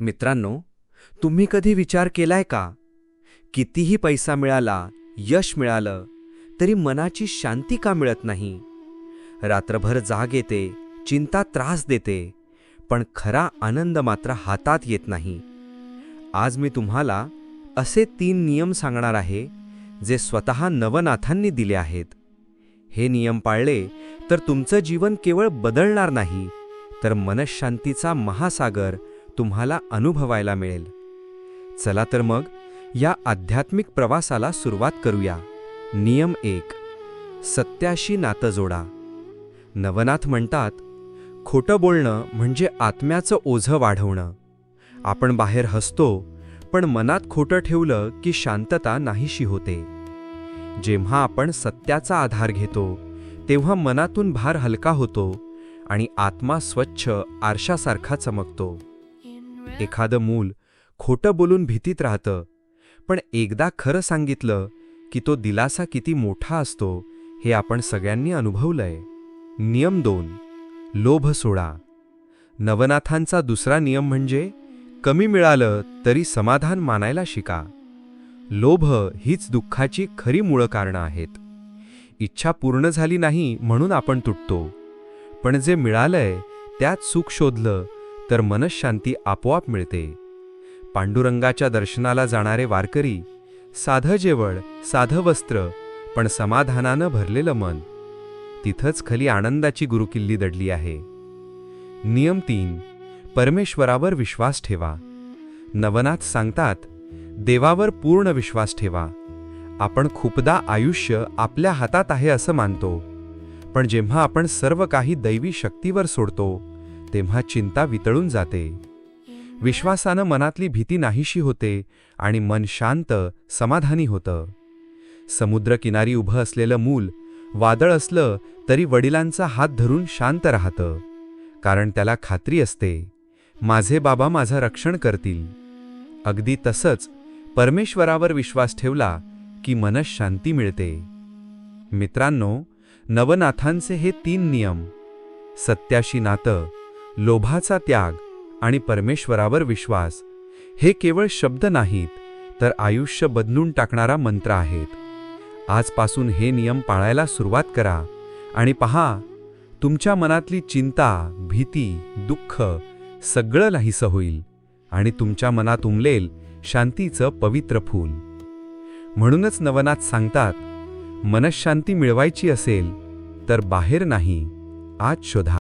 मित्रांनो तुम्ही कधी विचार केलाय का? कितीही पैसा मिळाला यश मिळालं तरी मनाची शांती का मिळत नाही? रात्रभर जाग येते चिंता त्रास देते पण खरा आनंद मात्र हातात येत नाही. आज मी तुम्हाला असे तीन नियम सांगणार आहे जे स्वतः नवनाथांनी दिले आहेत. हे नियम पाळले तर तुमचं जीवन केवळ बदलणार नाही तर मनशांतीचा महासागर तुम्हाला अनुभवायला मिळेल. चला तर मग या आध्यात्मिक प्रवासाला सुरुवात करूया. नियम एक. सत्याशी नातं जोडा. नवनाथ म्हणतात खोटं बोलणं म्हणजे आत्म्याचं ओझं वाढवणं. आपण बाहेर हसतो पण मनात खोटं ठेवलं की शांतता नाहीशी होते. जेव्हा आपण सत्याचा आधार घेतो तेव्हा मनातून भार हलका होतो आणि आत्मा स्वच्छ आरशासारखा चमकतो. एखादं मूल खोटं बोलून भीतीत राहतं. पण एकदा खरं सांगितलं की तो दिलासा किती मोठा असतो हे आपण सगळ्यांनी अनुभवलंय. नियम दोन. लोभ सोडा. नवनाथांचा दुसरा नियम म्हणजे कमी मिळालं तरी समाधान मानायला शिका. लोभ हीच दुःखाची खरी मूळ कारणं आहेत. इच्छा पूर्ण झाली नाही म्हणून आपण तुटतो. पण जे मिळालंय त्यात सुख शोधलं तर मनशांती आपोआप मिळते. पांडुरंगाच्या दर्शनाला जाणारे वारकरी साधं जेवळ साधं वस्त्र पण समाधानानं भरलेलं मन. तिथंच खली आनंदाची गुरुकिल्ली दडली आहे. नियम तीन परमेश्वरावर विश्वास ठेवा. नवनाथ सांगतात देवावर पूर्ण विश्वास ठेवा. आपण खूपदा आयुष्य आपल्या हातात आहे असं मानतो. पण जेव्हा आपण सर्व काही दैवी शक्तीवर सोडतो तेव्हा चिंता वितळून जाते. विश्वासानं मनातली भीती नाहीशी होते आणि मन शांत समाधानी होतं. समुद्रकिनारी उभं असलेलं मूल वादळ असलं तरी वडिलांचा हात धरून शांत राहतं. कारण त्याला खात्री असते माझे बाबा माझं रक्षण करतील. अगदी तसंच परमेश्वरावर विश्वास ठेवला की मनस शांती मिळते. मित्रांनो नवनाथांचे हे तीन नियम. सत्याशी नातं लोभाचा त्याग आणि परमेश्वरावर विश्वास हे केवळ शब्द नाहीत तर आयुष्य बदलून टाकणारा मंत्र आहेत. आजपासून हे नियम पाळायला सुरुवात करा आणि पहा तुमच्या मनातली चिंता भीती दुःख सगळं नाहीसं होईल आणि तुमच्या मनात उमलेल शांतीचं पवित्र फूल. म्हणूनच नवनाथ सांगतात मनशांती मिळवायची असेल तर बाहेर नाही आज शोधा.